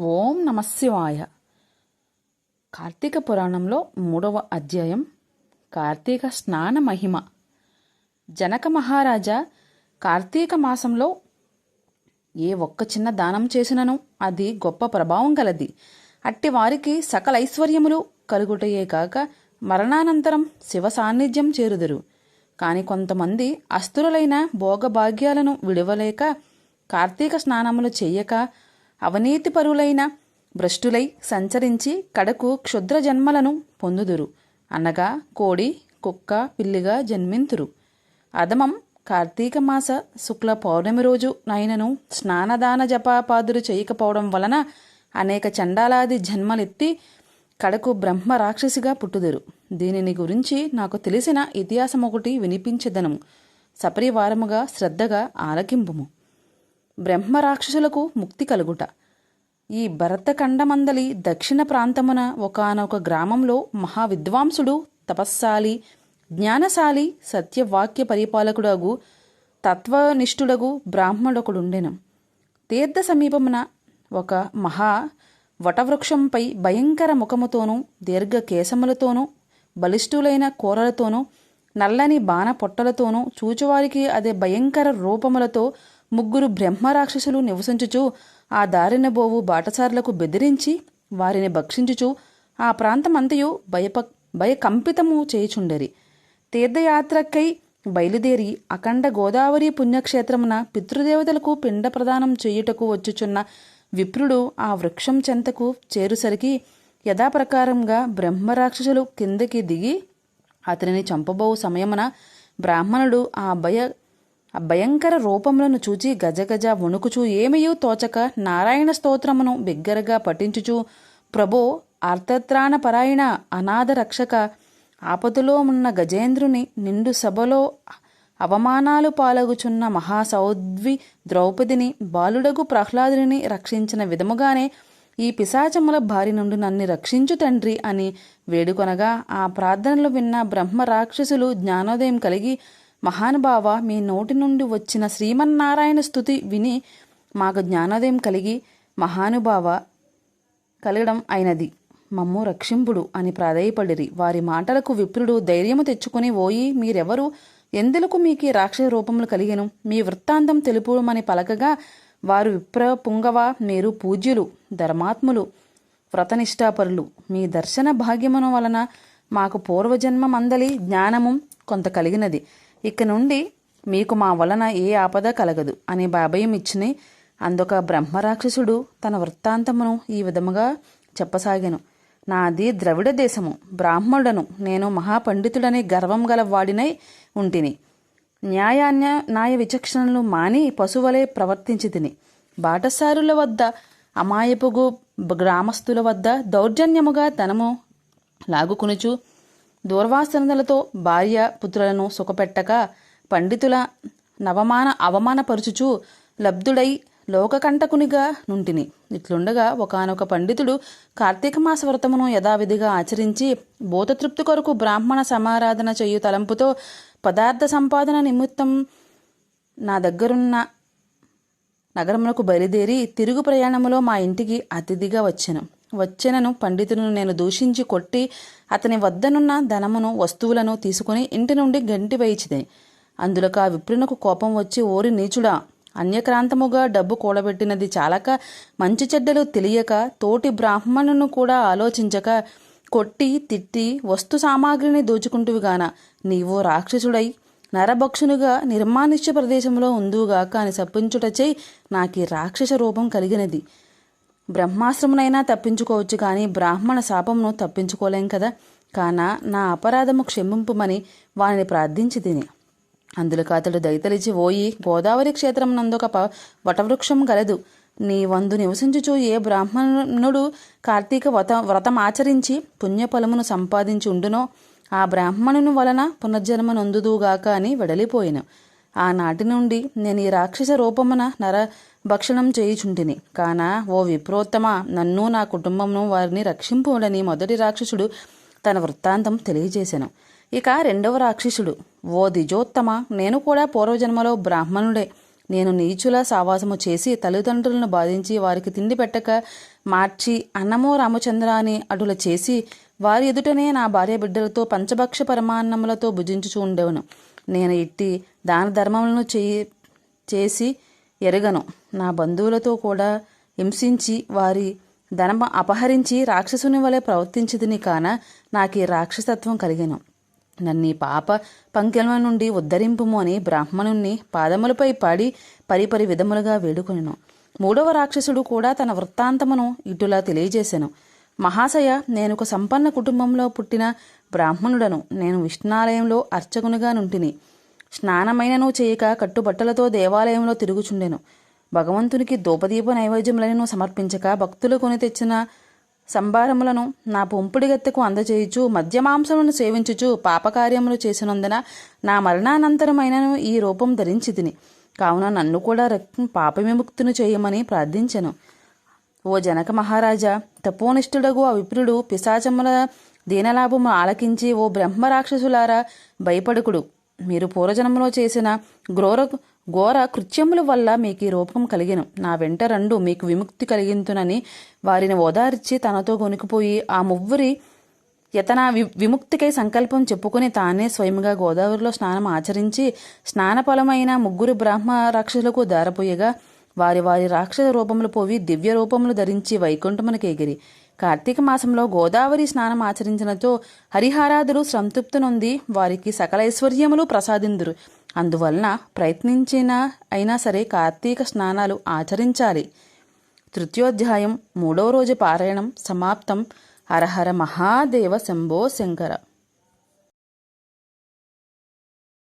ఓం నమశివాయ కార్తీక పురాణంలో మూడవ అధ్యాయం కార్తీక స్నాన మహిమ. జనక మహారాజా కార్తీక మాసంలో ఏ ఒక్క చిన్న దానం చేసినను అది గొప్ప ప్రభావం గలది. అట్టి వారికి సకల ఐశ్వర్యములు కలుగుటయే కాక మరణానంతరం శివ సాన్నిధ్యం చేరుదురు. కాని కొంతమంది అస్థురులైన భోగభాగ్యాలను విడవలేక కార్తీక స్నానములు చెయ్యక అవినీతి పరులైన భ్రష్టులై సంచరించి కడకు క్షుద్ర జన్మలను పొందుదురు. అనగా కోడి కుక్క పిల్లిగా జన్మింతురు. అదమం కార్తీక మాస శుక్ల పౌర్ణమి రోజు నైనను స్నానదాన జపాపాదులు చేయకపోవడం వలన అనేక చండాలాది జన్మలెత్తి కడకు బ్రహ్మ రాక్షసిగా పుట్టుదురు. దీనిని గురించి నాకు తెలిసిన ఇతిహాసం ఒకటి వినిపించదనము సపరివారముగా శ్రద్ధగా ఆలకింపుము. బ్రహ్మ రాక్షసులకు ముక్తి కలుగుట. ఈ భరతఖండమందలి దక్షిణ ప్రాంతమున ఒకనొక గ్రామంలో మహావిద్వాంసుడు తపస్సాలి జ్ఞానశాలి సత్యవాక్య పరిపాలకుడగు తత్వనిష్ఠుడగు బ్రాహ్మణొకడుండెను తీర్థ సమీపమున ఒక మహా వటవృక్షంపై భయంకర ముఖముతోనూ దీర్ఘ కేశములతోనూ బలిష్ఠులైన కూరలతోనూ నల్లని బాణ పొట్టలతోనూ చూచువారికి అదే భయంకర రూపములతో ముగ్గురు బ్రహ్మరాక్షసులు నివసించుచు ఆ దారిన బోవు బాటసారులకు బెదిరించి వారిని భక్షించుచు ఆ ప్రాంతమంతయు భయప భయకంపితము చేయుచుండెరి. తీర్థయాత్రకై బయలుదేరి అఖండ గోదావరి పుణ్యక్షేత్రమున పితృదేవతలకు పిండ ప్రదానం చేయుటకు వచ్చుచున్న విప్రుడు ఆ వృక్షం చెంతకు చేరుసరికి యథాప్రకారంగా బ్రహ్మరాక్షసులు కిందకి దిగి అతనిని చంపబోవు సమయమున బ్రాహ్మణుడు ఆ భయ ఆ భయంకర రూపములను చూచి గజగజ వణుకుచూ ఏమయూ తోచక? నారాయణ స్తోత్రమును బిగ్గరగా పఠించుచు ప్రభో ఆర్తత్రాణ పరాయణ అనాథ రక్షక ఆపదలో ఉన్న గజేంద్రుని నిండు సభలో అవమానాలు పాలగుచున్న మహాసౌద్వి ద్రౌపదిని బాలుడగు ప్రహ్లాదుని రక్షించిన విధముగానే ఈ పిశాచముల బారి నుండి నన్ను రక్షించు తండ్రి అని వేడుకొనగా ఆ ప్రార్థనలు విన్న బ్రహ్మ రాక్షసులు జ్ఞానోదయం కలిగి మహానుభావ మీ నోటి నుండి వచ్చిన శ్రీమన్నారాయణ స్థుతి విని మాకు జ్ఞానోదయం కలిగి మహానుభావ కలగడం అయినది. మమ్ము రక్షింపుడు అని ప్రాధేయపడిరి. వారి మాటలకు విప్రుడు ధైర్యము తెచ్చుకుని ఓయి మీరెవరు? ఎందులకు మీకు రాక్షస రూపములు కలిగెను? మీ వృత్తాంతం తెలుపుమని పలకగా వారు విప్ర పుంగవ మీరు పూజ్యులు ధర్మాత్ములు వ్రతనిష్టాపరులు మీ దర్శన భాగ్యమును వలన మాకు పూర్వజన్మ మందలి జ్ఞానము కొంత కలిగినది. ఇక నుండి మీకు మా వలన ఏ ఆపద కలగదు అని బాభయం ఇచ్చిని అందుక బ్రహ్మరాక్షసుడు తన వృత్తాంతమును ఈ విధముగా చెప్పసాగాను. నాది ద్రవిడ దేశము బ్రాహ్మణుడను నేను మహాపండితుడని గర్వం గల వాడినై ఉంటిని. న్యాయాన్య న్యాయ విచక్షణలు మాని పశువలే ప్రవర్తించి తిని బాటసారుల వద్ద అమాయపుగు గ్రామస్తుల వద్ద దౌర్జన్యముగా ధనము లాగుకునుచు దూర్వాసనలతో భార్య పుత్రులను సుఖపెట్టక పండితుల నవమాన అవమానపరుచుచు లబ్ధుడై లోకకంటకునిగా నుంటిని. ఇట్లుండగా ఒకనొక పండితుడు కార్తీక మాస వ్రతమును యథావిధిగా ఆచరించి భూతతృప్తి కొరకు బ్రాహ్మణ సమారాధన చేయు తలంపుతో పదార్థ సంపాదన నిమిత్తం నా దగ్గరున్న నగరములకు బయలుదేరి తిరుగు ప్రయాణములో మా ఇంటికి అతిథిగా వచ్చాను. వచ్చెనను పండితులను నేను దూషించి కొట్టి అతని వద్దనున్న ధనమును వస్తువులను తీసుకుని ఇంటి నుండి గంటి వేయిచిదే అందులోకి ఆ విప్రునకు కోపం వచ్చి ఓరి నీచుడా అన్యక్రాంతముగా డబ్బు కూడబెట్టినది చాలక మంచి చెడ్డలు తెలియక తోటి బ్రాహ్మణును కూడా ఆలోచించక కొట్టి తిట్టి వస్తు సామాగ్రిని దోచుకుంటువిగాన నీవు రాక్షసుడై నరభక్షునిగా నిర్మానుష్య ప్రదేశంలో ఉందుగాక అని సప్పించుటచే నాకు రాక్షస రూపం కలిగినది. బ్రహ్మాశ్రమునైనా తప్పించుకోవచ్చు కానీ బ్రాహ్మణ శాపమును తప్పించుకోలేం కదా. కాన నా అపరాధము క్షమింపుమని వారిని ప్రార్థించి తిని. అందులో అతడు దయతలిచి ఓయి గోదావరి క్షేత్రం నందొక ప- వటవృక్షం గలదు. నీ వందు నివసించుచు ఏ బ్రాహ్మణుడు కార్తీక వ్రత వ్రతం ఆచరించి పుణ్యఫలమును సంపాదించి ఉండునో ఆ బ్రాహ్మణుని వలన పునర్జన్మ నొందుదుగాక అని వెడలిపోయాను. ఆనాటి నుండి నేను ఈ రాక్షస రూపమున నర భక్షణం చేయుచుంటిని. కాన ఓ విప్రోత్తమ నన్ను నా కుటుంబమును వారిని రక్షింపుడని మొదటి రాక్షసుడు తన వృత్తాంతం తెలియజేశాను ఇక రెండవ రాక్షసుడు ఓ దిజోత్తమ నేను కూడా పూర్వజన్మలో బ్రాహ్మణుడే. నేను నీచుల సావాసము చేసి తల్లిదండ్రులను బాధించి వారికి తిండి పెట్టక మార్చి అన్నమో రామచంద్ర అని అటుల చేసి వారి ఎదుటనే నా భార్య బిడ్డలతో పంచభక్ష పరమాన్నములతో భుజించుచూ ఉండేవను. నేను ఇట్టి దాన ధర్మములను చేయి చేసి ఎరగను. నా బంధువులతో కూడా హింసించి వారి ధనమ అపహరించి రాక్షసుని వలె ప్రవర్తించదని కాన నాకు ఈ రాక్షసత్వం కలిగను. నన్ను పాప పంకెల నుండి ఉద్ధరింపుము అని బ్రాహ్మణుణ్ణి పాదములపై పాడి పరిపరి విధములుగా వేడుకొనెను. మూడవ రాక్షసుడు కూడా తన వృత్తాంతమును ఇటులా తెలియజేశాను మహాశయ నేను ఒక సంపన్న కుటుంబంలో పుట్టిన బ్రాహ్మణుడను. నేను విష్ణాలయంలో అర్చకునిగా నుంటిని. స్నానమైనను చేయక కట్టుబట్టలతో దేవాలయంలో తిరుగుచుండెను. భగవంతునికి దూపదీప నైవేద్యములను సమర్పించక భక్తులు కొని తెచ్చిన సంభారములను నా పొంపుడిగత్తెకు అందజేయుచు మద్యమాంసమును సేవించుచు పాపకార్యములు చేసినందున నా మరణానంతరమైనను ఈ రూపం ధరించి తిని కావున నన్ను కూడా రక్తం పాప విముక్తిని చేయమని ప్రార్థించెను. ఓ జనక మహారాజా తపోనిష్ఠుడగు ఆ విప్రుడు పిశాచముల దీనలాభము ఆలకించి ఓ బ్రహ్మరాక్షసులారా భయపడుకుడు. మీరు పూర్వజన్మలో చేసిన ఘోర ఘోర కృత్యముల వల్ల మీకు ఈ రూపం కలిగిన. నా వెంట రెండు మీకు విముక్తి కలిగింతునని వారిని ఓదార్చి తనతో గొనికిపోయి ఆ మువ్వురి యతన వి విముక్తికై సంకల్పం చెప్పుకుని తానే స్వయంగా గోదావరిలో స్నానం ఆచరించి స్నానఫలమైన ముగ్గురు బ్రాహ్మ రాక్షసులకు దారపోయగా వారి వారి రాక్షస రూపములు పోవి దివ్య రూపములు ధరించి వైకుంఠమునకు ఎగిరి. కార్తీక మాసంలో గోదావరి స్నానం ఆచరించినతో హరిహారాదులు సంతృప్తి నొంది వారికి సకల ఐశ్వర్యములు ప్రసాదిందురు. అందువలన ప్రయత్నించిన అయినా సరే కార్తీక స్నానాలు ఆచరించాలి. తృతీయోధ్యాయం మూడవ రోజు పారాయణం సమాప్తం. హరహర మహాదేవ శంభో శంకర.